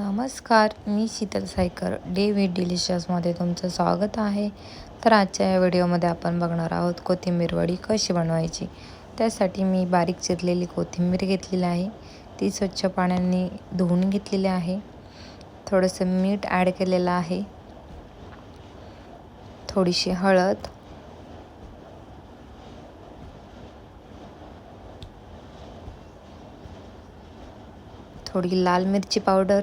नमस्कार मी Sheetal Saykar. Day with डिलिशियसमध्ये तुमचं स्वागत आहे. तर आजच्या या व्हिडिओमध्ये आपण बघणार आहोत कोथिंबीर वडी कशी बनवायची. त्यासाठी मी बारीक चिरलेली कोथिंबीर घेतलेली आहे. ती स्वच्छ पाण्याने धुवून घेतलेली आहे. थोडंसं मीठ ॲड केलेलं आहे. थोडीशी हळद. थोडी लाल मिरची पावडर.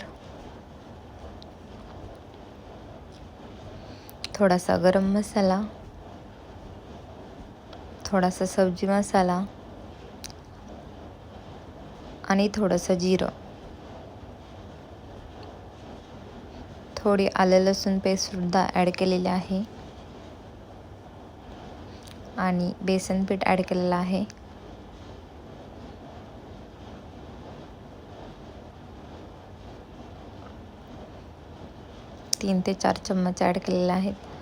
थोडासा गरम मसाला थोडासा सब्जी मसाला आणि थोडंसं जिरं. थोडी आलं लसूण पेस्टसुद्धा ॲड केलेली आहे. आणि बेसन पीठ ॲड केलेलं आहे. तीन ते चार चम्मच ॲड केलेले आहेत.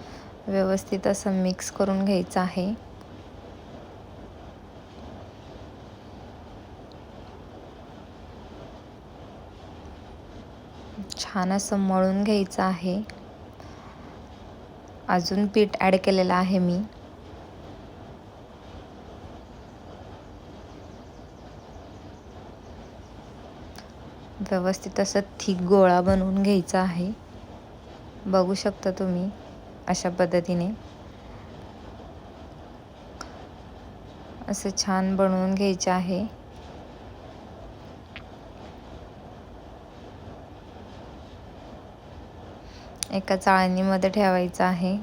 व्यवस्थित असं मिक्स करून घ्यायचं आहे. छान असं मळून घ्यायचं आहे. अजून पीठ ॲड केलेलं आहे मी. व्यवस्थित असं थिक गोळा बनवून घ्यायचा आहे. बघू शकता तुम्ही. अशा पद्धतीने. असं छान बनवून घ्यायचं आहे. एका चाळणीमध्ये ठेवायचं आहे.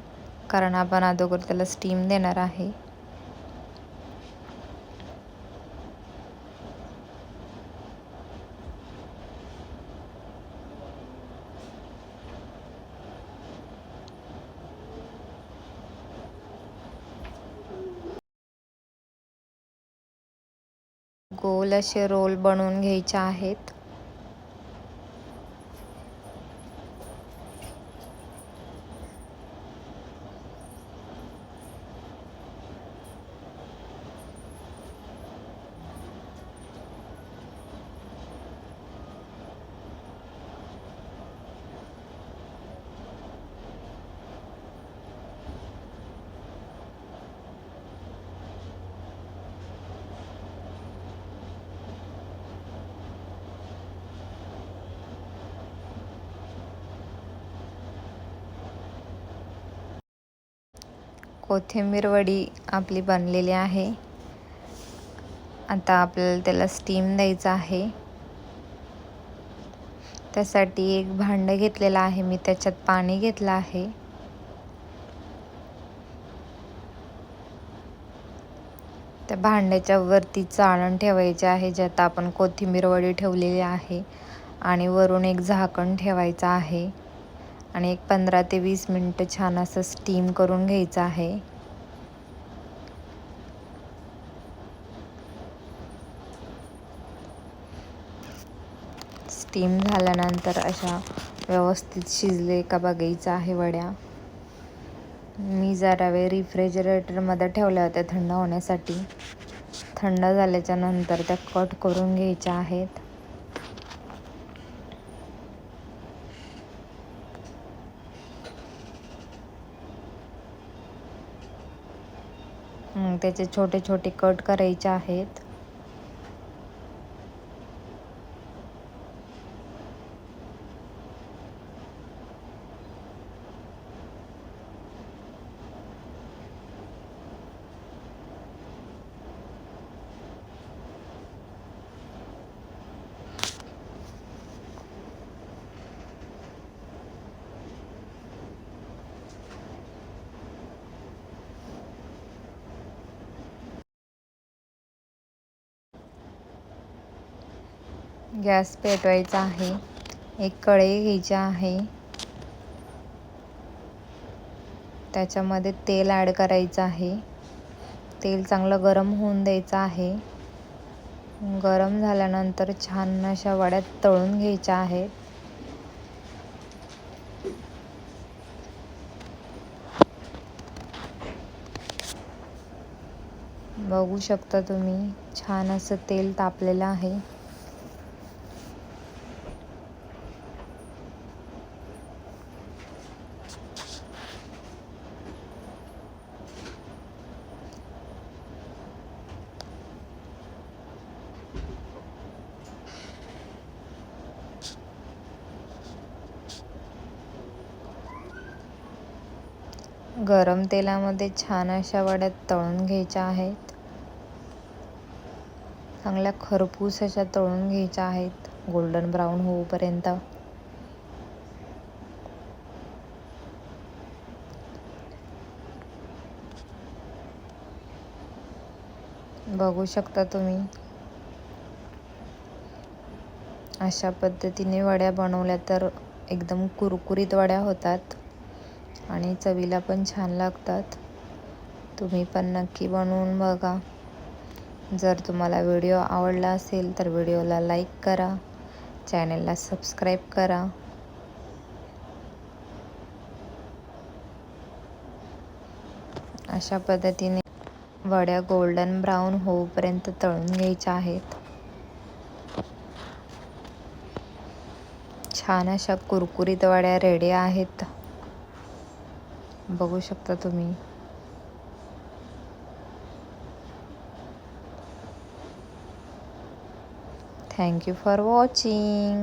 कारण आपण अगोदर त्याला स्टीम देणार आहे. गोल असे रोल बनवून घ्यायचे आहेत. कोथिंबीर वडी आपली बनलेली आहे. आता आपल्याला त्याला स्टीम द्यायचं आहे. त्यासाठी एक भांडं घेतलेलं आहे. मी त्याच्यात पाणी घेतलं आहे. त्या भांड्याच्या वरती चाळण ठेवायचे आहे. ज्यात आपण कोथिंबीर वडी ठेवलेली आहे. आणि वरून एक झाकण ठेवायचं आहे. आणि एक पंधरा ते वीस मिनटं छान असं स्टीम करून घ्यायचं आहे. स्टीम झाल्यानंतर अशा व्यवस्थित शिजले का बघायचं आहे वड्या. मी जरा वेळ रिफ्रिजरेटरमध्ये ठेवल्या होत्या थंड होण्यासाठी. थंड झाल्याच्यानंतर त्या कट करून घ्यायच्या आहेत. त्याचे छोटे छोटे कट करायचे आहेत. गॅस पेटवायचा आहे. एक कढई घ्यायची आहे. त्याच्यामध्ये तेल ॲड करायचं आहे. तेल चांगलं गरम होऊन द्यायचं आहे. गरम झाल्यानंतर छान अशा वड्या तळून घ्यायच्या आहेत. बघू शकता तुम्ही छान असं तेल तापलेलं आहे. गरम तेलामध्ये छान अशा वड्या तळून घ्यायच्या आहेत. चांगल्या खरपूस अशा तळून घ्यायच्या आहेत. गोल्डन ब्राऊन होऊपर्यंत. बघू शकता तुम्ही. अशा पद्धतीने वड्या बनवल्या तर एकदम कुरकुरीत वड्या होतात. आणि चवीला पण छान लागतात. तुम्ही पण नक्की बनवून बघा. जर तुम्हाला व्हिडिओ आवडला असेल तर व्हिडिओला लाईक करा. चॅनलला सबस्क्राईब करा. अशा पद्धतीने वड्या गोल्डन ब्राऊन होऊपर्यंत तळून घ्यायच्या आहेत. छान अशा कुरकुरीत वड्या रेडी आहेत. बघू शकता तुम्ही. Thank you for watching